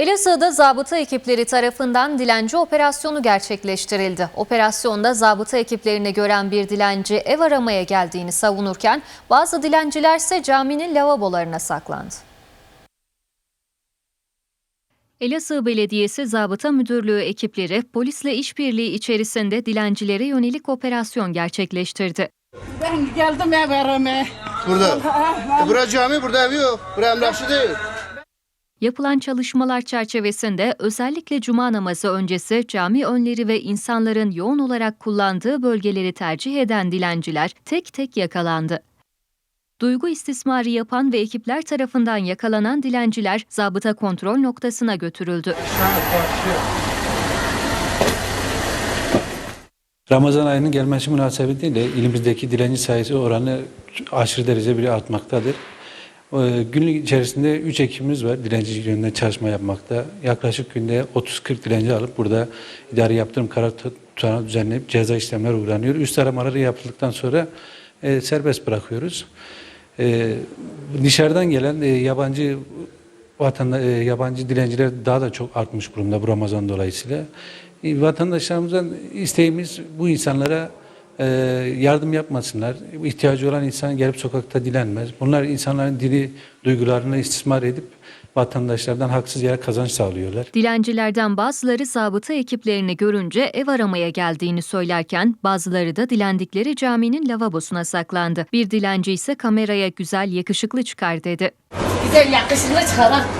Elazığ'da zabıta ekipleri tarafından dilenci operasyonu gerçekleştirildi. Operasyonda zabıta ekiplerini gören bir dilenci ev aramaya geldiğini savunurken bazı dilenciler ise caminin lavabolarına saklandı. Elazığ Belediyesi Zabıta Müdürlüğü ekipleri polisle işbirliği içerisinde dilencilere yönelik operasyon gerçekleştirdi. Ben geldim ev aramaya. Burada. E, bura cami, burada ev yok. Bura emlakçı değil. Yapılan çalışmalar çerçevesinde özellikle cuma namazı öncesi cami önleri ve insanların yoğun olarak kullandığı bölgeleri tercih eden dilenciler tek tek yakalandı. Duygu istismarı yapan ve ekipler tarafından yakalanan dilenciler zabıta kontrol noktasına götürüldü. Ramazan ayının gelmesi münasebetiyle ilimizdeki dilenci sayısı oranı aşırı derece bile artmaktadır. Ee, Günlük içerisinde 3 ekibimiz var dilenci yönünde çalışma yapmakta. Yaklaşık günde 30-40 dilenci alıp burada idari yaptırım karar tutanağı düzenleyip ceza işlemler uygulanıyor. Üst aramaları yapıldıktan sonra e, serbest bırakıyoruz. E, dışarıdan gelen e, yabancı vatanda, e, yabancı dilenciler daha da çok artmış durumda bu Ramazan dolayısıyla. E, vatandaşlarımızdan isteğimiz bu insanlara e, yardım yapmasınlar. İhtiyacı olan insan gelip sokakta dilenmez. Bunlar insanların dili, duygularını istismar edip vatandaşlardan haksız yere kazanç sağlıyorlar. Dilencilerden bazıları zabıta ekiplerini görünce ev aramaya geldiğini söylerken bazıları da dilendikleri caminin lavabosuna saklandı. Bir dilenci ise kameraya güzel yakışıklı çıkar dedi. Güzel yakışıklı çıkarak